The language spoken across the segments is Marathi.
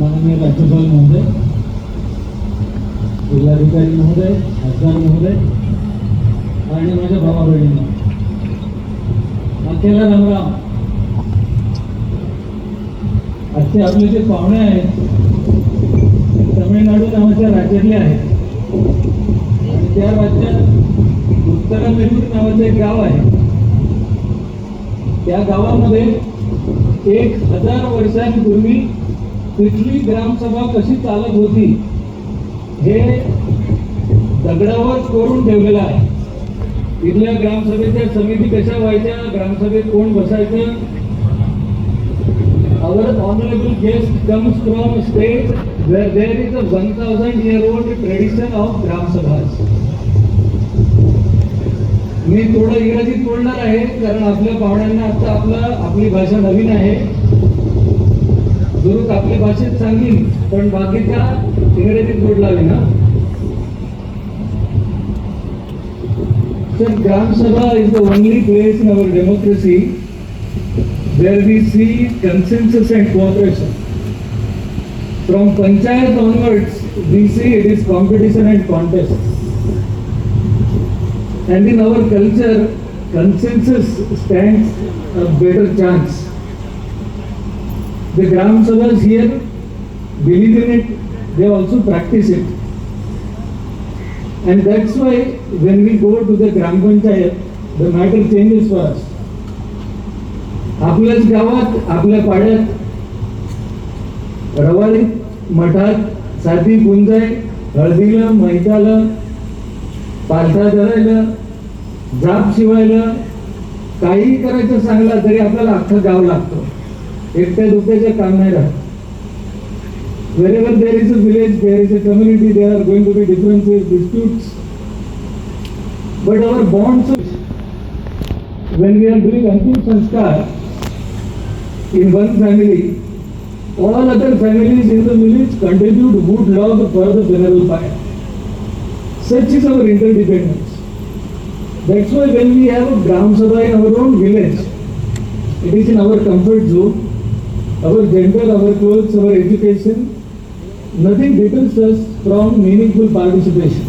माननीय राज्यपाल महोदय जिल्हाधिकारी महोदय खासदार महोदय आणि माझ्या भावा बहिणींना अखेला रामराम. आजचे आपले जे पाहुणे आहेत तमिळनाडू नावाच्या राज्यातले आहेत. आणि त्या राज्यात उत्तरामेरूर नावाचं एक गाव आहे. त्या गावामध्ये एक हजार वर्षांपूर्वी तिथली ग्रामसभा कशी चालत होती हे दगडावर कोरून ठेवलेलं आहे. इथल्या ग्रामसभेच्या समिती कशा व्हायच्या ग्रामसभेत कोण बसायचं? Our honorable guest comes from a state where there is a 1000 year old tradition of Gram Sabhas. मी थोडं इंग्रजीत बोलणार आहे कारण आपल्या पाहुण्यांना आता आपला आपली भाषा नवीन आहे. गुरु आपली भाषेत सांगेल पण बाकीच्या इंग्रजीत बोर्ड लावेल ना. Sir gram sabha is the only place in our democracy where we see consensus and cooperation from panchayat onward we see it is competition and contest and in our culture consensus stand a better chance The Gram Sabhas here believe in it, they also practice it. And that's why when we go to the Gram Panchayat, the matter changes for us. आपल्याच गावात आपल्या पाड्यात रवाडीत मठात साधी गुंजाय हळदीला मैदाला पालथा धरायला जाप शिवायला काही करायचं सांगला तरी आपल्याला अख्खं गाव लागतो एकट्या दुप्याचं काम नाही राहत wherever there is a village there is a community there are going to be differences disputes but our bonds when we are doing antim sanskar in one family, all other families in the village contribute wood log for the funeral pyre. Such is our interdependence. That's why when we have a Gram Sabha in our own village, it is in our comfort zone, our gender, our clothes, our education, nothing deters us from meaningful participation.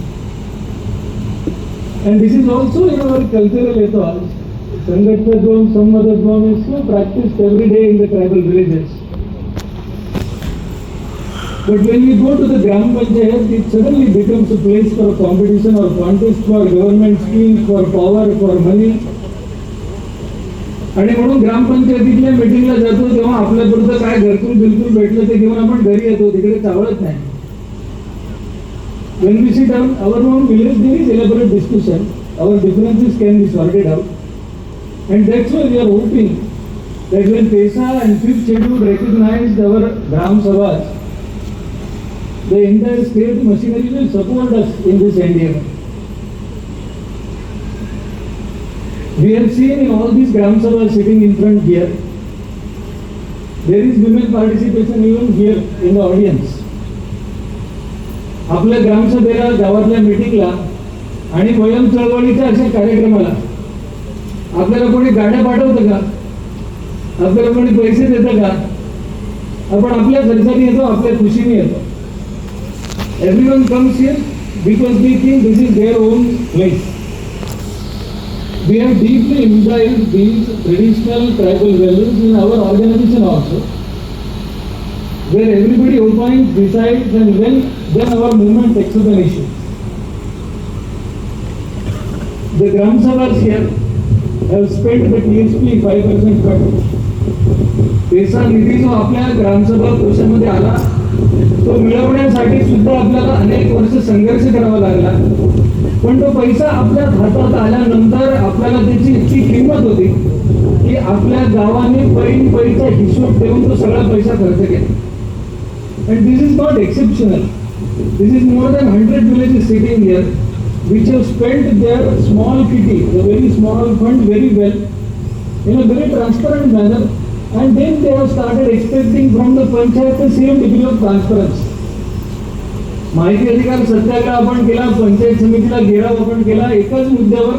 And this is also in our cultural ethos. Sangatadvam, Sammadadvam is so practiced every day in the tribal villages. But when we go to the Gram Panchayat, it suddenly becomes a place for competition or contest for government schemes, for power, for money. आणि म्हणून ग्रामपंचायतीतल्या मीटिंगला जातो तेव्हा आपल्या पुढचं काय घरकुल बिलकुल भेटलं ते घेऊन आपण घरी येतो तिकडे चावळत नाही. When we see down our own village then is elaborate discussion our differences can be sorted out and that so we are hoping that when PESA and fifth schedule recognise our gram sabhas the entire state machinery will support us in this India We have seen in all these Gram Sabhas sitting in front here, there is women participation even here in the audience. आपल्या ग्रामसभेला गावातल्या मिटिंगला आणि वयम चळवळीच्या अशा कार्यक्रमाला आपल्याला कोणी गाड्या पाठवतं का? आपल्याला कोणी पैसे देतं का? आपण आपल्या खर्चाने येतो आपल्या खुशीने येतो. Every one comes here because we think this is their own place we have deeply imbibed these traditional tribal values in our organization also, where everybody opines, decides, and then, then our movement takes up an issue. The Gram Sabhas here have spent the TSP 5% cut. पैसा निधी जो आपल्या ग्रामसभा कोशामध्ये आला तो मिळवण्यासाठी सुद्धा आपल्याला अनेक वर्ष संघर्ष करावा लागला. पण तो पैसा आपल्या हातात आल्यानंतर आपल्याला त्याची इतकी किंमत होती की आपल्या गावाने पैन पैसा हिशोब देऊन तो सगळा पैसा खर्च केला. And this is not exceptional this is more than hundred village is city in year which have spend their small kitty very small fund very well in a very transparent manner and then they have started expecting from the panchayat the same degree of transparency. माहिती अधिकार सत्याग्रह आपण केला पंचायत समितीला घेराव आपण केला एकाच मुद्द्यावर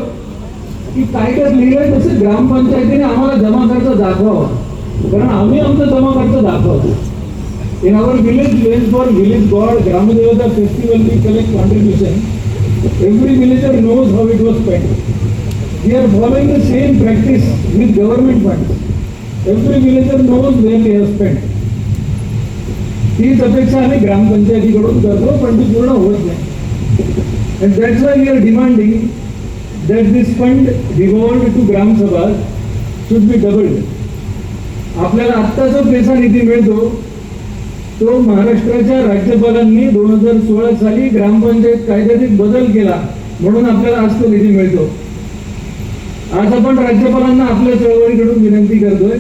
की काय काय लिहिलंय तसं ग्रामपंचायतीने आम्हाला जमा खर्च दाखवावा. कारण आम्ही आमचा जमा खर्च दाखवतो. In our village lens for village god ग्रामदेवता festival we collect contribution every villager knows how it was spend we are following the same practice with government funds every villager knows where they spend तीच अपेक्षा आम्ही ग्रामपंचायतीकडून करतो पण ती पूर्ण होत नाही. And that's why we are demanding that this fund revolved to gram sabha should be doubled आपल्याला आत्ता जो पैसा निधी मिळतो तो महाराष्ट्राच्या राज्यपालांनी दोन हजार सोळा साली ग्रामपंचायत कायद्यात बदल केला म्हणून आपल्याला आज तो निधी मिळतो. असं आपण राज्यपालांना आपल्या चळवळीकडून विनंती करतोय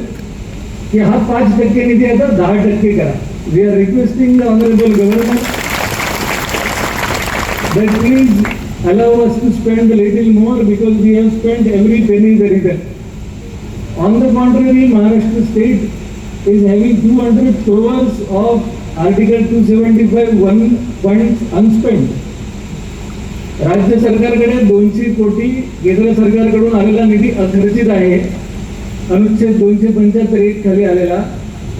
की हा पाच टक्के निधी आहे तर दहा टक्के करा. We are requesting honourable government please allow us to spend little more because we have spend every penny the return on the contrary Maharashtra state is having two hundred crores of article two seventy five one point unspent राज्य सरकारकडे दोनशे कोटी केंद्र सरकारकडून आलेला निधी अखर्चित आहे. अनुच्छेद दोनशे पंच्याहत्तर एक खाली आलेला.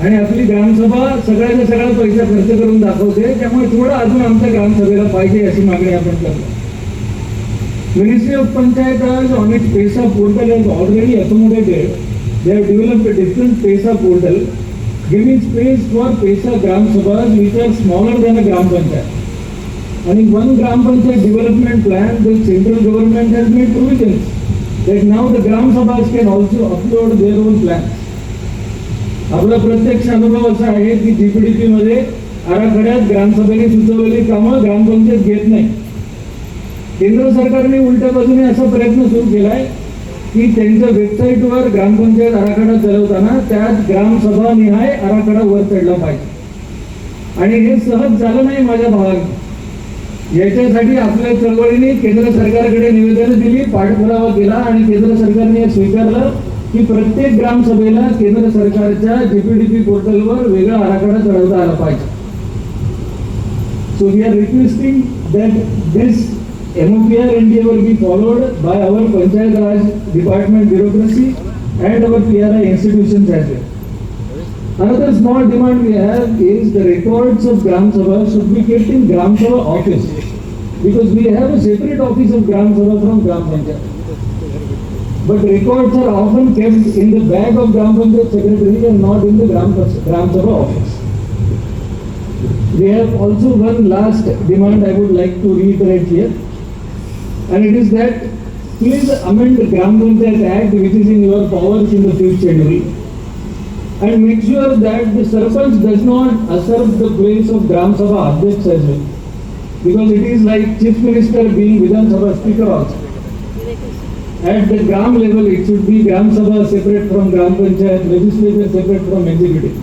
आणि आपली ग्रामसभा सगळ्याचा सगळा पैसा खर्च करून दाखवते. त्यामुळे थोडं अजून आमच्या ग्रामसभेला पाहिजे अशी मागणी आपण करतो. Ministry of panchayat raj on it PESA portal is already accommodated they are develop different PESA portal giving space for PESA gram sabha which are smaller than a gram panchayat आणि one gram panchayat development plan the central government has made provisions that now the gram sabhas can also upload their own plans. आपला प्रत्यक्ष अनुभव असा आहे की जीपीडीपी मध्ये आराखड्यात ग्रामसभेने सुचवलेली कामं ग्रामपंचायत घेत नाही. केंद्र सरकारने उलट्या बाजूने असा प्रयत्न सुरू केलाय की त्यांच्या वेबसाईटवर ग्रामपंचायत आराखडा चालवताना त्यात ग्रामसभा निहाय आराखडा वर चढला पाहिजे. आणि हे सहज झालं नाही माझ्या भावाने. याच्यासाठी आपल्या चळवळीने केंद्र सरकारकडे निवेदन दिली पाठपुरावा केला आणि केंद्र सरकारने स्वीकारलं की प्रत्येक ग्रामसभेला केंद्र सरकारच्या जीपीडीपी पोर्टलवर वेगळा आराखडा चढवता आला पाहिजे. So we are requesting that this MOPR endeavor be followed by our panchayat raj department bureaucracy and our PRI institution as well Another small demand we have is the records of Gram Sabha should be kept in Gram Sabha office. Because we have a separate office of Gram Sabha from Gram Panchayat. But records are often kept in the bag of Gram Panchayat secretary and not in the Gram, Gram Sabha office. We have also one last demand I would like to reiterate here. And it is that please amend the Gram Panchayat Act which is in your powers in the fifth schedule and make sure that the Sarpanch does not usurp the place of Gram Sabha Adhyaksh as well. Because it is like Chief Minister being Vidhan Sabha Speaker also. At the Gram level, it should be Gram Sabha separate from Gram Panchayat, legislature separate from executive.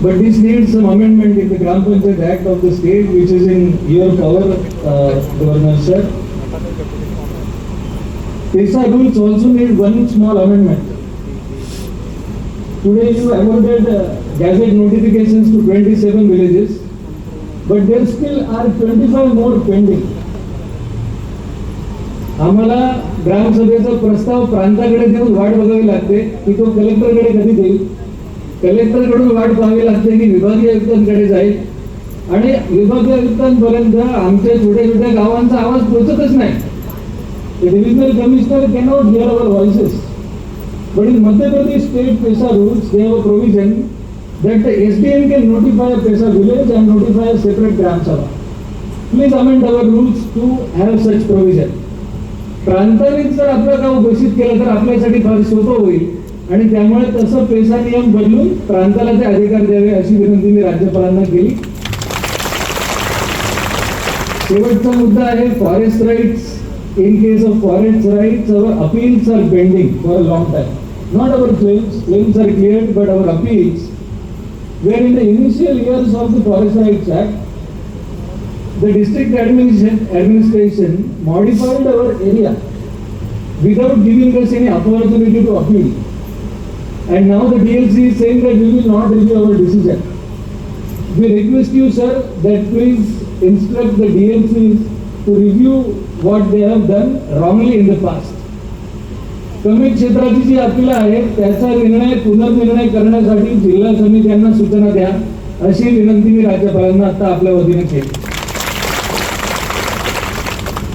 But this needs some amendment in the Gram Panchayat Act of the state which is in your power, uh, Governor Sir. PESA rules also need one small amendment. Today you awarded uh, gazette notifications to 27 villages, but there still are 25 more pending. आम्हाला ग्रामसभेचा प्रस्ताव प्रांताकडे देऊन वाट बघावी लागते की तो कलेक्टरकडे कधी देईल? कलेक्टरकडून वाट पाहावी लागते की विभागीय आयुक्तांकडे जाईल? आणि विभागीय आयुक्तांपर्यंत आमच्या छोट्या छोट्या गावांचा आवाज पोहोचतच नाही. Divisional commissioner cannot hear our voices But in Madhya Pradesh state PESA rules, they have a provision that the SDM can notify a PESA village and notify a separate Gram Sabha. Please amend our rules to have such provision. प्रांतानेच जर आपलं गाव घोषित केलं तर आपल्यासाठी फार सोपं होईल आणि त्यामुळे तसं पेसा नियम बदलून प्रांताला ते अधिकार द्यावे अशी विनंती मी राज्यपालांना केली शेवटचा मुद्दा आहे forest rights in case of forest rights, our appeals are pending for a long time. Not our claims, claims are cleared, but our appeals, where in the initial years of the Forest Rights Act, the district administration, administration modified our area without giving us any opportunity to appeal. And now the DLC is saying that we will not review our decision. We request you, sir, that please instruct the DLCs to review what they have done wrongly in the past. कमी क्षेत्राची जी अपिलं आहेत त्याचा निर्णय पुनर्निर्णय करण्यासाठी जिल्हा समित्यांना सूचना द्या अशी विनंती मी राज्यपालांना आता आपल्या वतीने केली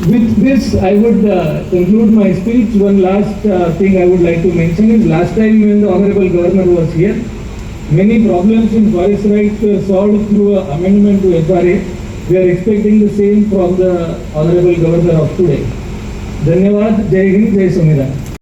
with this I would conclude my speech one last thing I would like to mention is last time when honourable governor was here many problems in forest right solve through amendment to F R A We are expecting the same from the Honorable Governor of today. Dhanyawad, Jai Hind, Jai Sanvidan.